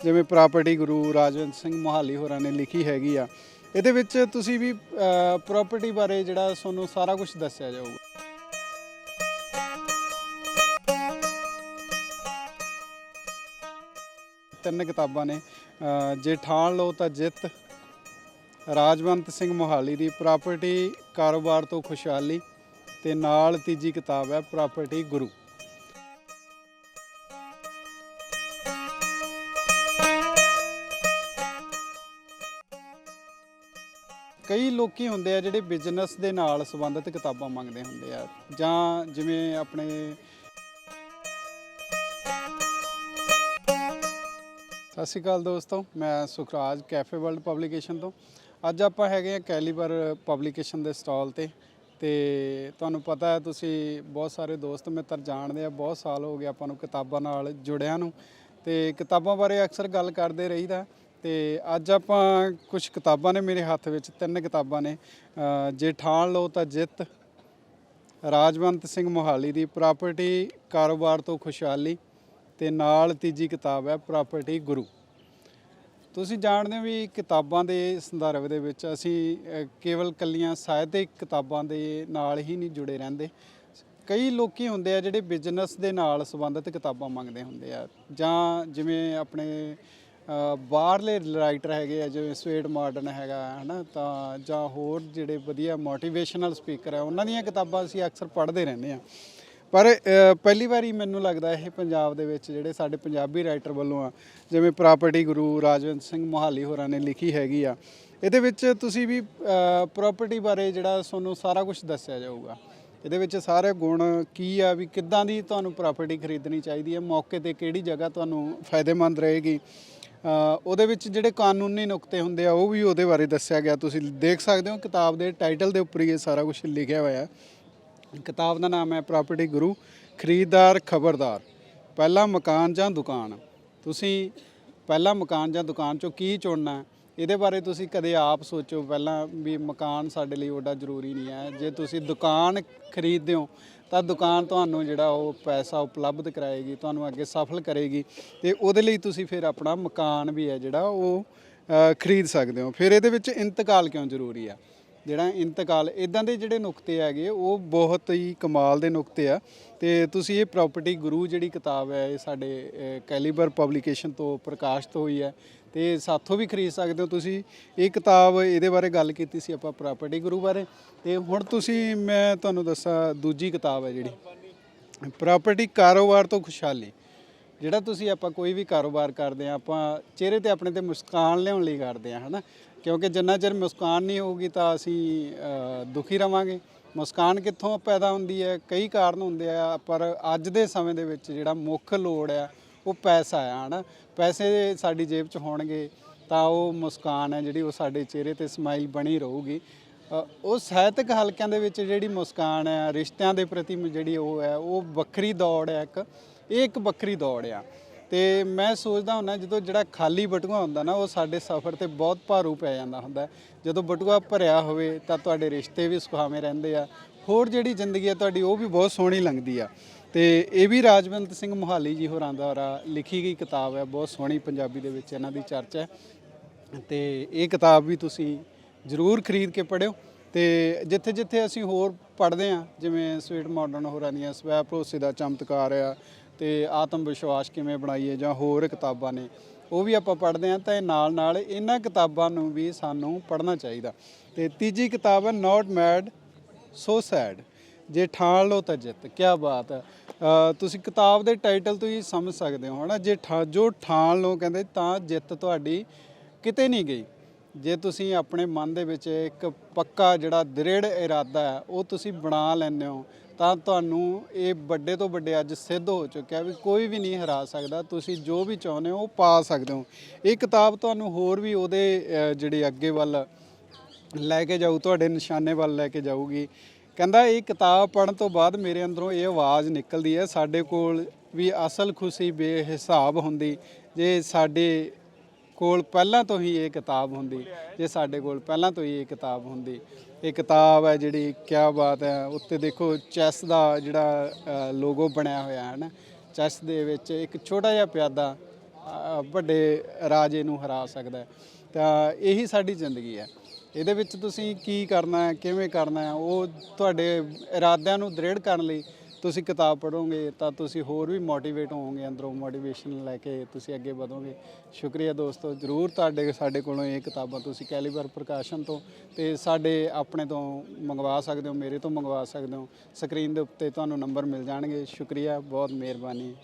ਜਿਵੇਂ ਪ੍ਰਾਪਰਟੀ ਗੁਰੂ ਰਾਜਵੰਤ ਸਿੰਘ ਮੋਹਾਲੀ ਹੋਰਾਂ ਨੇ ਲਿਖੀ ਹੈਗੀ ਆ, ਇਹਦੇ ਵਿੱਚ ਤੁਸੀਂ ਵੀ ਪ੍ਰਾਪਰਟੀ ਬਾਰੇ ਜਿਹੜਾ ਤੁਹਾਨੂੰ ਸਾਰਾ ਕੁਝ ਦੱਸਿਆ ਜਾਊਗਾ। ਤਿੰਨ ਕਿਤਾਬਾਂ ਨੇ ਜੇ ਠਾਣ ਲਓ ਤਾਂ ਜਿੱਤ, ਰਾਜਵੰਤ ਸਿੰਘ ਮੋਹਾਲੀ ਦੀ ਪ੍ਰਾਪਰਟੀ ਕਾਰੋਬਾਰ ਤੋਂ ਖੁਸ਼ਹਾਲੀ ਤੇ ਨਾਲ ਤੀਜੀ ਕਿਤਾਬ ਹੈ ਪ੍ਰਾਪਰਟੀ ਗੁਰੂ। ਕਈ ਲੋਕੀ ਹੁੰਦੇ ਆ ਜਿਹੜੇ ਬਿਜ਼ਨਸ ਦੇ ਨਾਲ ਸੰਬੰਧਿਤ ਕਿਤਾਬਾਂ ਮੰਗਦੇ ਹੁੰਦੇ ਆ, ਜਾਂ ਜਿਵੇਂ ਆਪਣੇ ਸਤਿ ਸ਼੍ਰੀ ਅਕਾਲ ਦੋਸਤੋ, ਮੈਂ ਸੁਖਰਾਜ ਕੈਫੇ ਵਰਲਡ ਪਬਲੀਕੇਸ਼ਨ ਤੋਂ। ਅੱਜ ਆਪਾਂ ਹੈਗੇ ਆ ਕੈਲੀਬਰ ਪਬਲੀਕੇਸ਼ਨ ਦੇ ਸਟਾਲ ਤੇ ਤੇ ਤੁਹਾਨੂੰ ਪਤਾ ਹੈ ਤੁਸੀਂ ਬਹੁਤ ਸਾਰੇ ਦੋਸਤ ਮਿੱਤਰ ਜਾਣਦੇ ਆ, ਬਹੁਤ ਸਾਲ ਹੋ ਗਏ ਆਪਾਂ ਨੂੰ ਕਿਤਾਬਾਂ ਨਾਲ ਜੁੜਿਆਂ ਨੂੰ, ਤੇ ਕਿਤਾਬਾਂ ਬਾਰੇ ਅਕਸਰ ਗੱਲ ਕਰਦੇ ਰਹੀਦਾ। ਤੇ ਅੱਜ ਆਪਾਂ ਕੁਝ ਕਿਤਾਬਾਂ ਨੇ ਮੇਰੇ ਹੱਥ ਵਿੱਚ, ਤਿੰਨ ਕਿਤਾਬਾਂ ਨੇ। ਜੇ ਠਾਣ ਲਓ ਤਾਂ ਜਿੱਤ, ਰਾਜਵੰਤ ਸਿੰਘ ਮੋਹਾਲੀ ਦੀ ਪ੍ਰਾਪਰਟੀ, ਕਾਰੋਬਾਰ ਤੋਂ ਖੁਸ਼ਹਾਲੀ ਤੇ ਨਾਲ ਤੀਜੀ ਕਿਤਾਬ ਹੈ ਪ੍ਰਾਪਰਟੀ ਗੁਰੂ। ਤੁਸੀਂ ਜਾਣਦੇ ਹੋ ਵੀ ਕਿਤਾਬਾਂ ਦੇ ਸੰਦਰਭ ਦੇ ਵਿੱਚ ਅਸੀਂ ਕੇਵਲ ਕੱਲੀਆਂ ਸਾਹਿਤਿਕ ਕਿਤਾਬਾਂ ਦੇ ਨਾਲ ਹੀ ਨਹੀਂ ਜੁੜੇ ਰਹਿੰਦੇ। ਕਈ ਲੋਕੀ ਹੁੰਦੇ ਆ ਜਿਹੜੇ ਬਿਜ਼ਨਸ ਦੇ ਨਾਲ ਸੰਬੰਧਿਤ ਕਿਤਾਬਾਂ ਮੰਗਦੇ ਹੁੰਦੇ ਆ। ਜਾਂ ਜਿਵੇਂ ਆਪਣੇ ਬਾਹਰਲੇ ਰਾਈਟਰ ਹੈਗੇ ਆ, ਜਿਵੇਂ ਸਵੇਟ ਮਾਡਰਨ ਹੈਗਾ, ਹਨਾ, ਤਾਂ ਜਾਂ ਹੋਰ ਜਿਹੜੇ ਵਧੀਆ ਮੋਟੀਵੇਸ਼ਨਲ ਸਪੀਕਰ ਆ, ਉਹਨਾਂ ਦੀਆਂ ਕਿਤਾਬਾਂ ਅਸੀਂ ਅਕਸਰ ਪੜ੍ਹਦੇ ਰਹਿੰਦੇ ਆ ਪਰ ਪਹਿਲੀ ਵਾਰੀ ਮੈਨੂੰ ਲੱਗਦਾ ਇਹ ਪੰਜਾਬ ਦੇ ਵਿੱਚ ਜਿਹੜੇ ਸਾਡੇ ਪੰਜਾਬੀ ਰਾਈਟਰ ਵੱਲੋਂ ਆ, ਜਿਵੇਂ ਪ੍ਰਾਪਰਟੀ ਗੁਰੂ ਰਾਜਵੰਤ ਸਿੰਘ ਮੋਹਾਲੀ ਹੋਰਾਂ ਨੇ ਲਿਖੀ ਹੈਗੀ ਆ, ਇਹਦੇ ਵਿੱਚ ਤੁਸੀਂ ਵੀ ਪ੍ਰਾਪਰਟੀ ਬਾਰੇ ਜਿਹੜਾ ਤੁਹਾਨੂੰ ਸਾਰਾ ਕੁਝ ਦੱਸਿਆ ਜਾਊਗਾ। ਇਹਦੇ ਵਿੱਚ ਸਾਰੇ ਗੁਣ ਕੀ ਆ, ਵੀ ਕਿੱਦਾਂ ਦੀ ਤੁਹਾਨੂੰ ਪ੍ਰਾਪਰਟੀ ਖਰੀਦਣੀ ਚਾਹੀਦੀ ਹੈ ਮੌਕੇ ਤੇ ਕਿਹੜੀ ਜਗ੍ਹਾ ਤੁਹਾਨੂੰ ਫਾਇਦੇਮੰਦ ਰਹੇਗੀ ਉਹਦੇ ਵਿੱਚ ਜਿਹੜੇ ਕਾਨੂੰਨੀ ਨੁਕਤੇ ਹੁੰਦੇ ਆ, ਉਹ ਵੀ ਉਹਦੇ ਬਾਰੇ ਦੱਸਿਆ ਗਿਆ। ਤੁਸੀਂ ਦੇਖ ਸਕਦੇ ਹੋ, ਕਿਤਾਬ ਦੇ ਟਾਈਟਲ ਦੇ ਉੱਪਰ ਹੀ ਇਹ ਸਾਰਾ ਕੁਝ ਲਿਖਿਆ ਹੋਇਆ ਹੈ। ਕਿਤਾਬ ਦਾ ਨਾਮ ਹੈ ਪ੍ਰਾਪਰਟੀ ਗੁਰੂ ਖਰੀਦਦਾਰ, ਖਬਰਦਾਰ। ਪਹਿਲਾ ਮਕਾਨ ਜਾਂ ਦੁਕਾਨ? ਤੁਸੀਂ ਪਹਿਲਾ ਮਕਾਨ ਜਾਂ ਦੁਕਾਨ ਚੋਂ ਕੀ ਚੁਣਨਾ ਇਹਦੇ ਬਾਰੇ ਤੁਸੀਂ ਕਦੇ ਆਪ ਸੋਚੋ। ਪਹਿਲਾਂ ਵੀ ਮਕਾਨ ਸਾਡੇ ਲਈ ਓਡਾ ਜ਼ਰੂਰੀ ਨਹੀਂ ਹੈ। ਜੇ ਤੁਸੀਂ ਦੁਕਾਨ ਖਰੀਦਦੇ ਹੋ ਤਾਂ ਦੁਕਾਨ ਤੁਹਾਨੂੰ ਜਿਹੜਾ ਉਹ ਪੈਸਾ ਉਪਲਬਧ ਕਰਾਏਗੀ, ਤੁਹਾਨੂੰ ਅੱਗੇ ਸਫਲ ਕਰੇਗੀ ਤੇ ਉਹਦੇ ਲਈ ਤੁਸੀਂ ਫਿਰ ਆਪਣਾ ਮਕਾਨ ਵੀ ਹੈ ਜਿਹੜਾ ਉਹ ਖਰੀਦ ਸਕਦੇ ਹੋ। ਫਿਰ ਇਹਦੇ ਵਿੱਚ ਇੰਤਕਾਲ ਕਿਉਂ ਜ਼ਰੂਰੀ ਆ? ਜਿਹੜਾ ਇੰਤਕਾਲ ਇਦਾਂ ਦੇ ਜਿਹੜੇ ਨੁਕਤੇ ਹੈਗੇ ਉਹ ਬਹੁਤ ਹੀ ਕਮਾਲ ਦੇ ਨੁਕਤੇ ਆ। ਤੇ ਤੁਸੀਂ ਇਹ ਪ੍ਰਾਪਰਟੀ ਗੁਰੂ ਜਿਹੜੀ ਕਿਤਾਬ ਹੈ, ਇਹ ਸਾਡੇ ਕੈਲੀਬਰ ਪਬਲੀਕੇਸ਼ਨ ਤੋਂ ਪ੍ਰਕਾਸ਼ਿਤ ਹੋਈ ਹੈ। ਤੇ ਸਾਥੋਂ ਵੀ ਖਰੀਦ ਸਕਦੇ ਹੋ ਤੁਸੀਂ। ਇਹ ਕਿਤਾਬ ਇਹਦੇ ਬਾਰੇ ਗੱਲ ਕੀਤੀ ਸੀ ਆਪਾਂ ਪ੍ਰਾਪਰਟੀ ਗੁਰੂ ਬਾਰੇ। ਤੇ ਹੁਣ ਤੁਸੀਂ, ਮੈਂ ਤੁਹਾਨੂੰ ਦੱਸਾਂ ਦੂਜੀ ਕਿਤਾਬ ਹੈ ਜਿਹੜੀ। ਪ੍ਰਾਪਰਟੀ ਕਾਰੋਬਾਰ ਤੋਂ ਖੁਸ਼ਹਾਲੀ। ਜਿਹੜਾ ਤੁਸੀਂ ਆਪਾਂ ਕੋਈ ਵੀ ਕਾਰੋਬਾਰ ਕਰਦੇ ਆ, ਆਪਾਂ ਚਿਹਰੇ ਤੇ ਆਪਣੇ ਤੇ ਮੁਸਕਾਨ ਲਿਆਉਣ ਲਈ ਕਰਦੇ ਆ, ਹਨਾ? ਕਿਉਂਕਿ ਜਿੰਨਾ ਚਿਰ ਮੁਸਕਾਨ ਨਹੀਂ ਹੋਊਗੀ ਤਾਂ ਅਸੀਂ ਦੁਖੀ ਰਵਾਂਗੇ। ਮੁਸਕਾਨ ਕਿੱਥੋਂ ਪੈਦਾ ਹੁੰਦੀ ਹੈ? ਕਈ ਕਾਰਨ ਹੁੰਦੇ ਆ, ਪਰ ਅੱਜ ਦੇ ਸਮੇਂ ਦੇ ਵਿੱਚ ਜਿਹੜਾ ਮੁੱਖ ਲੋੜ ਆ, ਉਹ ਪੈਸਾ ਆ, ਹਨਾ? ਪੈਸੇ ਸਾਡੀ ਜੇਬ 'ਚ ਹੋਣਗੇ ਤਾਂ ਉਹ ਮੁਸਕਾਨ ਹੈ ਜਿਹੜੀ ਉਹ ਸਾਡੇ ਚਿਹਰੇ ਤੇ ਸਮਾਈਲ ਬਣੀ ਰਹੂਗੀ। ਉਹ ਸਾਹਿਤਕ ਹਲਕਿਆਂ ਦੇ ਵਿੱਚ ਜਿਹੜੀ ਮੁਸਕਾਨ ਹੈ ਰਿਸ਼ਤਿਆਂ ਦੇ ਪ੍ਰਤੀ ਜਿਹੜੀ ਉਹ ਹੈ, ਉਹ ਵੱਖਰੀ ਦੌੜ ਹੈ ਇੱਕ। ਇਹ ਇੱਕ ਵੱਖਰੀ ਦੌੜ ਆ। ਤੇ ਮੈਂ ਸੋਚਦਾ ਹੁੰਦਾ ਜਦੋਂ ਜਿਹੜਾ ਖਾਲੀ ਬਟੂਆ ਹੁੰਦਾ ਨਾ, ਉਹ ਸਾਡੇ ਸਫ਼ਰ ਤੇ ਬਹੁਤ ਭਾਰੂ ਪੈ ਜਾਂਦਾ ਹੁੰਦਾ। ਜਦੋਂ ਬਟੂਆ ਭਰਿਆ ਹੋਵੇ ਤਾਂ ਤੁਹਾਡੇ ਰਿਸ਼ਤੇ ਵੀ ਸੁਖਾਵੇਂ ਰਹਿੰਦੇ ਆ। ਹੋਰ ਜਿਹੜੀ ਜ਼ਿੰਦਗੀ ਆ ਤੁਹਾਡੀ, ਉਹ ਵੀ ਬਹੁਤ ਸੋਹਣੀ ਲੰਘਦੀ ਆ। ਤੇ ਇਹ ਵੀ ਰਾਜਵੰਤ ਸਿੰਘ ਮੋਹਾਲੀ ਜੀ ਹੋਰਾਂ ਦੁਆਰਾ ਲਿਖੀ ਗਈ ਕਿਤਾਬ ਹੈ ਬਹੁਤ ਸੋਹਣੀ ਪੰਜਾਬੀ ਦੇ ਵਿੱਚ ਇਹਨਾਂ ਦੀ ਚਰਚਾ ਹੈ ਤੇ ਇਹ ਕਿਤਾਬ ਵੀ ਤੁਸੀਂ ਜ਼ਰੂਰ ਖਰੀਦ ਕੇ ਪੜ੍ਹਿਓ। ਤੇ ਜਿੱਥੇ ਜਿੱਥੇ ਅਸੀਂ ਹੋਰ ਪੜ੍ਹਦੇ ਆ, ਜਿਵੇਂ ਸਵੀਟ ਮਾਡਰਨ ਹੋਰਾਂ ਦੀਆਂ, ਸਵੈ ਭਰੋਸੇ ਦਾ ਚਮਤਕਾਰ ਆ ਤੇ ਆਤਮ ਵਿਸ਼ਵਾਸ ਕਿਵੇਂ ਬਣਾਈਏ ਜਾਂ ਹੋਰ ਕਿਤਾਬਾਂ ਨੇ, ਉਹ ਵੀ ਆਪਾਂ ਪੜ੍ਹਦੇ ਆ ਤਾਂ ਨਾਲ ਨਾਲ ਇਹਨਾਂ ਕਿਤਾਬਾਂ ਨੂੰ ਵੀ ਸਾਨੂੰ ਪੜ੍ਹਨਾ ਚਾਹੀਦਾ। ਤੇ ਤੀਜੀ ਕਿਤਾਬ ਹੈ ਨਾਟ ਮੈਡ ਸੋ ਸੈਡ ਜੇ ਠਾਣ ਲਓ ਤਾਂ ਜਿੱਤ ਕੀ ਬਾਤ ਹੈ। ਤੁਸੀਂ ਕਿਤਾਬ ਦੇ ਟਾਈਟਲ ਤੋਂ ਹੀ ਸਮਝ ਸਕਦੇ ਹੋ, ਹਨਾ? ਜੇ ਠਾ, ਜੋ ਠਾਣ ਲਓ ਕਹਿੰਦੇ ਤਾਂ ਜਿੱਤ ਤੁਹਾਡੀ ਕਿਤੇ ਨਹੀਂ ਗਈ। ਜੇ ਤੁਸੀਂ ਆਪਣੇ ਮਨ ਦੇ ਵਿੱਚ ਇੱਕ ਪੱਕਾ ਜਿਹੜਾ ਦ੍ਰਿੜ ਇਰਾਦਾ ਹੈ, ਉਹ ਤੁਸੀਂ ਬਣਾ ਲੈਂਦੇ ਹੋ ਤਾਂ ਤੁਹਾਨੂੰ ਇਹ ਵੱਡੇ ਤੋਂ ਵੱਡੇ ਅੱਜ ਸਿੱਧ ਹੋ ਚੁੱਕਿਆ ਵੀ ਕੋਈ ਵੀ ਨਹੀਂ ਹਰਾ ਸਕਦਾ। ਤੁਸੀਂ ਜੋ ਵੀ ਚਾਹੁੰਦੇ ਹੋ ਉਹ ਪਾ ਸਕਦੇ ਹੋ। ਇਹ ਕਿਤਾਬ ਤੁਹਾਨੂੰ ਹੋਰ ਵੀ ਉਹਦੇ ਅ, ਜਿਹੜੇ ਅੱਗੇ ਵੱਲ ਲੈ ਕੇ ਜਾਊ ਤੁਹਾਡੇ ਨਿਸ਼ਾਨੇ ਵੱਲ ਲੈ ਕੇ ਜਾਊਗੀ। ਕਹਿੰਦਾ ਇਹ ਕਿਤਾਬ ਪੜ੍ਹਨ ਤੋਂ ਬਾਅਦ ਮੇਰੇ ਅੰਦਰੋਂ ਇਹ ਆਵਾਜ਼ ਨਿਕਲਦੀ ਹੈ ਸਾਡੇ ਕੋਲ ਵੀ ਅਸਲ ਖੁਸ਼ੀ ਬੇਹਿਸਾਬ ਹੁੰਦੀ। ਜੇ ਸਾਡੇ ਕੋਲ ਪਹਿਲਾਂ ਤੋਂ ਹੀ ਇਹ ਕਿਤਾਬ ਹੁੰਦੀ ਜੇ ਸਾਡੇ ਕੋਲ ਪਹਿਲਾਂ ਤੋਂ ਹੀ ਇਹ ਕਿਤਾਬ ਹੁੰਦੀ। ਇਹ ਕਿਤਾਬ ਹੈ ਜਿਹੜੀ ਕਿਆ ਬਾਤ ਹੈ, ਉੱਤੇ ਦੇਖੋ ਚੈਸ ਦਾ ਜਿਹੜਾ ਲੋਗੋ ਬਣਿਆ ਹੋਇਆ ਹੈ ਨਾ, ਚੈਸ ਦੇ ਵਿੱਚ ਇੱਕ ਛੋਟਾ ਜਿਹਾ ਪਿਆਦਾ ਵੱਡੇ ਰਾਜੇ ਨੂੰ ਹਰਾ ਸਕਦਾ ਹੈ। ਤਾਂ ਇਹੀ ਸਾਡੀ ਜ਼ਿੰਦਗੀ ਹੈ। ਇਹਦੇ ਵਿੱਚ ਤੁਸੀਂ ਕੀ ਕਰਨਾ ਹੈ, ਕਿਵੇਂ ਕਰਨਾ ਹੈ, ਉਹ ਤੁਹਾਡੇ ਇਰਾਦਿਆਂ ਨੂੰ ਦ੍ਰਿੜ ਕਰਨ ਲਈ ਤੁਸੀਂ ਕਿਤਾਬ ਪੜ੍ਹੋਗੇ ਤਾਂ ਤੁਸੀਂ ਹੋਰ ਵੀ ਮੋਟੀਵੇਟ ਹੋਵੋਗੇ, ਅੰਦਰੋਂ ਮੋਟੀਵੇਸ਼ਨ ਲੈ ਕੇ ਤੁਸੀਂ ਅੱਗੇ ਵਧੋਗੇ। ਸ਼ੁਕਰੀਆ ਦੋਸਤੋ, ਜਰੂਰ ਤੁਹਾਡੇ, ਸਾਡੇ ਕੋਲੋਂ ਇਹ ਕਿਤਾਬਾਂ ਤੁਸੀਂ ਕੈਲੀਬਰ ਪ੍ਰਕਾਸ਼ਨ ਤੋਂ ਤੇ ਸਾਡੇ ਆਪਣੇ ਤੋਂ ਮੰਗਵਾ ਸਕਦੇ ਹੋ, ਮੇਰੇ ਤੋਂ ਮੰਗਵਾ ਸਕਦੇ ਹੋ। ਸਕਰੀਨ ਦੇ ਉੱਤੇ ਤੁਹਾਨੂੰ ਨੰਬਰ ਮਿਲ ਜਾਣਗੇ। ਸ਼ੁਕਰੀਆ, ਬਹੁਤ ਮਿਹਰਬਾਨੀ।